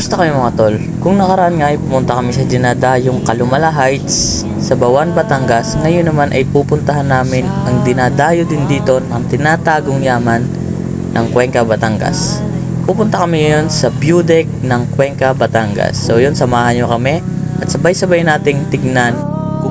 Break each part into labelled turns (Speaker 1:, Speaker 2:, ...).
Speaker 1: Kumusta kayo mga tol? Kung nakaraan nga ay pumunta kami sa Dinadayong Kalumala Heights sa Bawan, Batangas, ngayon naman ay pupuntahan namin ang dinadayo din dito ng tinatagong yaman ng Cuenca, Batangas. Pupunta kami ngayon sa view deck ng Cuenca, Batangas. So yun, samahan nyo kami at sabay-sabay nating tignan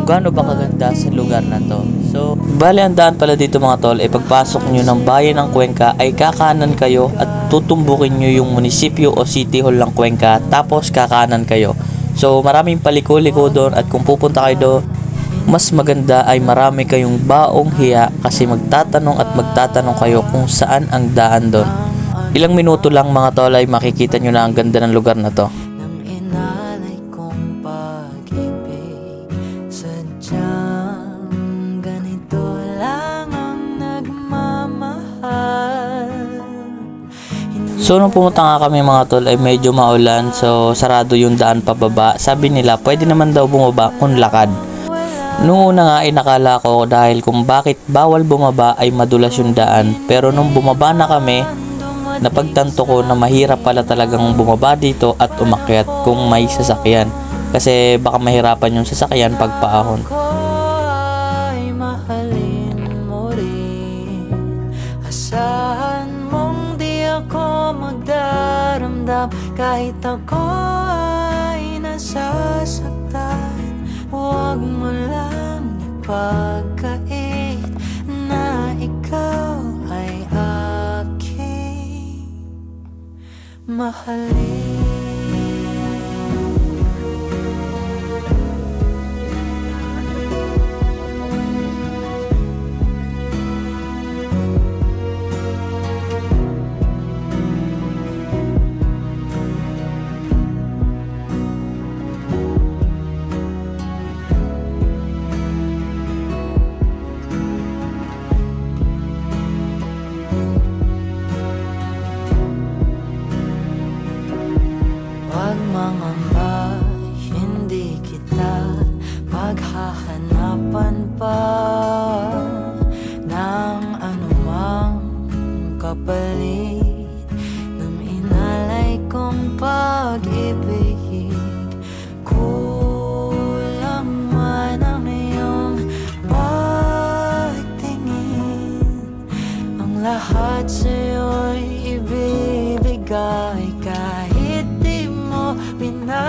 Speaker 1: gaano ba kaganda sa lugar na to. So, bali ang daan pala dito mga tol, ay pagpasok nyo ng bayan ng Cuenca ay kakanan kayo at tutumbukin nyo yung munisipyo o city hall ng Cuenca tapos kakanan kayo. So, maraming paliko-liko doon at kung pupunta kayo doon, mas maganda ay marami kayong baong hiya kasi magtatanong at magtatanong kayo kung saan ang daan doon. Ilang minuto lang mga tol ay makikita nyo na ang ganda ng lugar na to. So nung pumunta nga kami mga tol ay medyo maulan so sarado yung daan pababa. Sabi nila pwede naman daw bumaba kung lakad. Noong una nga ay nakala ko dahil kung bakit bawal bumaba ay madulas yung daan. Pero nung bumaba na kami, napagtanto ko na mahirap pala talagang bumaba dito at umakyat kung may sasakyan. Kasi baka mahirapan yung sasakyan pag
Speaker 2: magdaramdam Kahit ako ay nasasaktan Huwag mo lang ipagkait Na ikaw ay aking mahalin paghahanapan pa ng anumang kapalit ng inalay kong pag-ibig. Kulang man ang iyong pagtingin, ang lahat sa'yo'y ibibigay kahit di mo pinapansin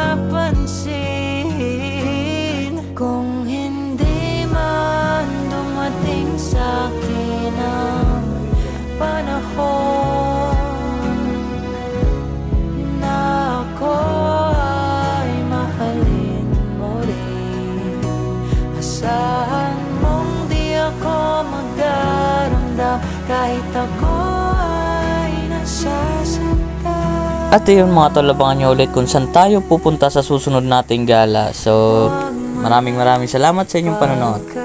Speaker 2: Kahit ako ay nasasaktan
Speaker 1: At yun mga tol, abangan nyo ulit kung saan tayo pupunta sa susunod nating gala. So, maraming maraming salamat sa inyong panonood.